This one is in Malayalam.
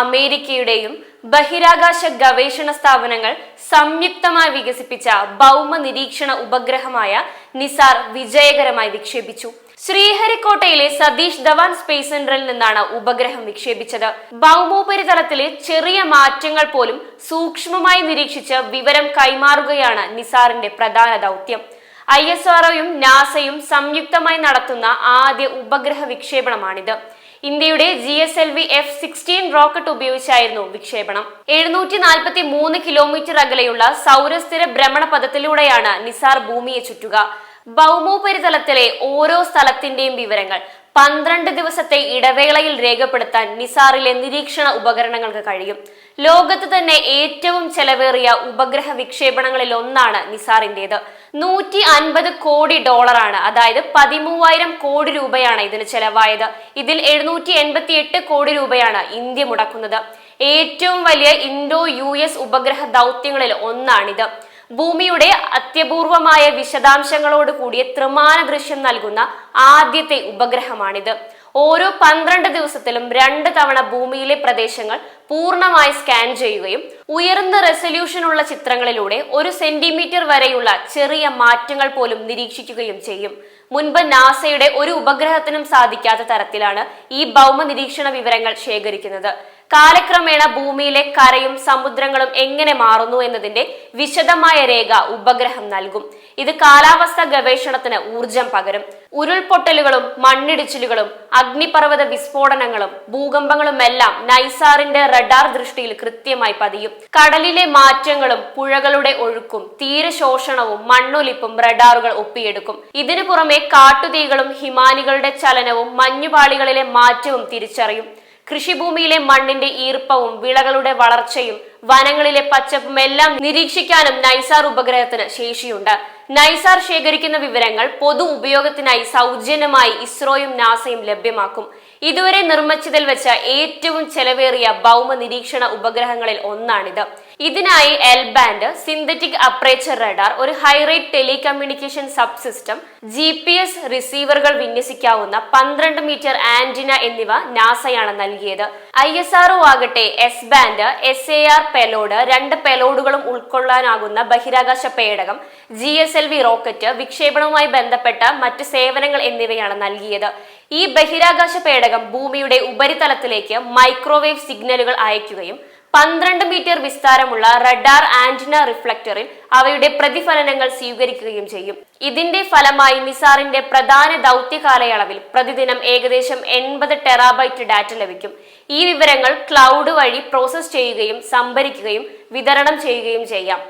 അമേരിക്കയുടെയും ബഹിരാകാശ ഗവേഷണ സ്ഥാപനങ്ങൾ സംയുക്തമായി വികസിപ്പിച്ച ഭൗമ നിരീക്ഷണ ഉപഗ്രഹമായ നിസാർ വിജയകരമായി വിക്ഷേപിച്ചു. ശ്രീഹരിക്കോട്ടയിലെ സതീഷ് ധവാൻ സ്പേസ് സെന്ററിൽ നിന്നാണ് ഉപഗ്രഹം വിക്ഷേപിച്ചത്. ഭൗമോപരിതലത്തിലെ ചെറിയ മാറ്റങ്ങൾ പോലും സൂക്ഷ്മമായി നിരീക്ഷിച്ച് വിവരം കൈമാറുകയാണ് നിസാറിന്റെ പ്രധാന ദൗത്യം. ഐ എസ് ആർഒയും നാസയും സംയുക്തമായി നടത്തുന്ന ആദ്യ ഉപഗ്രഹ വിക്ഷേപണമാണിത്. ഇന്ത്യയുടെ G S L V F sixteen rocket ഉപയോഗിച്ചായിരുന്നു വിക്ഷേപണം. എഴുന്നൂറ്റി നാൽപ്പത്തി മൂന്ന് കിലോമീറ്റർ അകലെയുള്ള സൗരസ്ഥിര ഭ്രമണപഥത്തിലൂടെയാണ് നിസാർ ഭൂമിയെ ചുറ്റുക. ഭൗമോപരിതലത്തിലെ ഓരോ സ്ഥലത്തിന്റെയും വിവരങ്ങൾ പന്ത്രണ്ട് ദിവസത്തെ ഇടവേളയിൽ രേഖപ്പെടുത്താൻ നിസാറിലെ നിരീക്ഷണ ഉപകരണങ്ങൾക്ക് കഴിയും. ലോകത്ത് തന്നെ ഏറ്റവും ചെലവേറിയ ഉപഗ്രഹ വിക്ഷേപണങ്ങളിൽ ഒന്നാണ് നിസാറിന്റേത്. നൂറ്റി അൻപത് കോടി ഡോളറാണ്. അതായത് പതിമൂവായിരം കോടി രൂപയാണ് ഇതിന് ചെലവായത്. ഇതിൽ എഴുന്നൂറ്റി എൺപത്തി എട്ട് കോടി രൂപയാണ് ഇന്ത്യ മുടക്കുന്നത്. ഏറ്റവും വലിയ ഇൻഡോ യു എസ് ഉപഗ്രഹ ദൗത്യങ്ങളിൽ ഒന്നാണിത്. ഭൂമിയുടെ അത്യപൂർവമായ വിശദാംശങ്ങളോട് കൂടിയ ത്രിമാന ദൃശ്യം നൽകുന്ന ആദ്യത്തെ ഉപഗ്രഹമാണിത്. ഓരോ പന്ത്രണ്ട് ദിവസത്തിലും രണ്ട് തവണ ഭൂമിയിലെ പ്രദേശങ്ങൾ പൂർണമായി സ്കാൻ ചെയ്യുകയും ഉയർന്ന റെസൊല്യൂഷനുള്ള ചിത്രങ്ങളിലൂടെ ഒരു സെന്റിമീറ്റർ വരെയുള്ള ചെറിയ മാറ്റങ്ങൾ പോലും നിരീക്ഷിക്കുകയും ചെയ്യും. മുൻപ് നാസയുടെ ഒരു ഉപഗ്രഹത്തിനും സാധിക്കാത്ത തരത്തിലാണ് ഈ ഭൗമ നിരീക്ഷണ വിവരങ്ങൾ ശേഖരിക്കുന്നത്. കാലക്രമേണ ഭൂമിയിലെ കരയും സമുദ്രങ്ങളും എങ്ങനെ മാറുന്നു എന്നതിന്റെ വിശദമായ രേഖ ഉപഗ്രഹം നൽകും. ഇത് കാലാവസ്ഥ ഗവേഷണത്തിന് ഊർജം പകരും. ഉരുൾപൊട്ടലുകളും മണ്ണിടിച്ചിലുകളും അഗ്നിപർവത വിസ്ഫോടനങ്ങളും ഭൂകമ്പങ്ങളുമെല്ലാം നൈസാറിന്റെ റഡാർ ദൃഷ്ടിയിൽ കൃത്യമായി പതിയും. കടലിലെ മാറ്റങ്ങളും പുഴകളുടെ ഒഴുക്കും തീരശോഷണവും മണ്ണൊലിപ്പും റഡാറുകൾ ഒപ്പിയെടുക്കും. ഇതിനു പുറമെ കാട്ടുതീകളും ഹിമാനികളുടെ ചലനവും മഞ്ഞുപാളികളിലെ മാറ്റവും തിരിച്ചറിയും. കൃഷിഭൂമിയിലെ മണ്ണിന്റെ ഈർപ്പവും വിളകളുടെ വളർച്ചയും വനങ്ങളിലെ പച്ചപ്പും എല്ലാം നിരീക്ഷിക്കാനും നൈസാർ ഉപഗ്രഹത്തിന് ശേഷിയുണ്ട്. നൈസാർ ശേഖരിക്കുന്ന വിവരങ്ങൾ പൊതു ഉപയോഗത്തിനായി സൗജന്യമായി ഇസ്രോയും നാസയും ലഭ്യമാക്കും. ഇതുവരെ നിർമ്മിച്ചതിൽ വെച്ച ഏറ്റവും ചെലവേറിയ ഭൗമ നിരീക്ഷണ ഉപഗ്രഹങ്ങളിൽ ഒന്നാണിത്. ഇതിനായി L band synthetic aperture radar ഒരു high rate telecommunication subsystem G P S റിസീവറുകൾ വിന്യസിക്കാവുന്ന പന്ത്രണ്ട് മീറ്റർ ആന്റിന എന്നിവ നാസയാണ് നൽകിയത്. ഐ എസ് ആർഒ ആകട്ടെ S band S A R payload രണ്ട് പെലോഡുകളും ഉൾക്കൊള്ളാനാകുന്ന ബഹിരാകാശ പേടകം G S L V rocket വിക്ഷേപണവുമായി ബന്ധപ്പെട്ട മറ്റ് സേവനങ്ങൾ എന്നിവയാണ് നൽകിയത്. ഈ ബഹിരാകാശ പേടകം ഭൂമിയുടെ ഉപരിതലത്തിലേക്ക് മൈക്രോവേവ് സിഗ്നലുകൾ അയക്കുകയും പന്ത്രണ്ട് മീറ്റർ വിസ്താരമുള്ള റഡാർ ആന്റിന റിഫ്ലക്ടറിൽ അവയുടെ പ്രതിഫലനങ്ങൾ സ്വീകരിക്കുകയും ചെയ്യും. ഇതിന്റെ ഫലമായി മിസാറിന്റെ പ്രധാന ദൗത്യ കാലയളവിൽ പ്രതിദിനം ഏകദേശം എൺപത് ടെറാബൈറ്റ് ഡാറ്റ ലഭിക്കും. ഈ വിവരങ്ങൾ ക്ലൗഡ് വഴി പ്രോസസ് ചെയ്യുകയും സംഭരിക്കുകയും വിതരണം ചെയ്യുകയും ചെയ്യാം.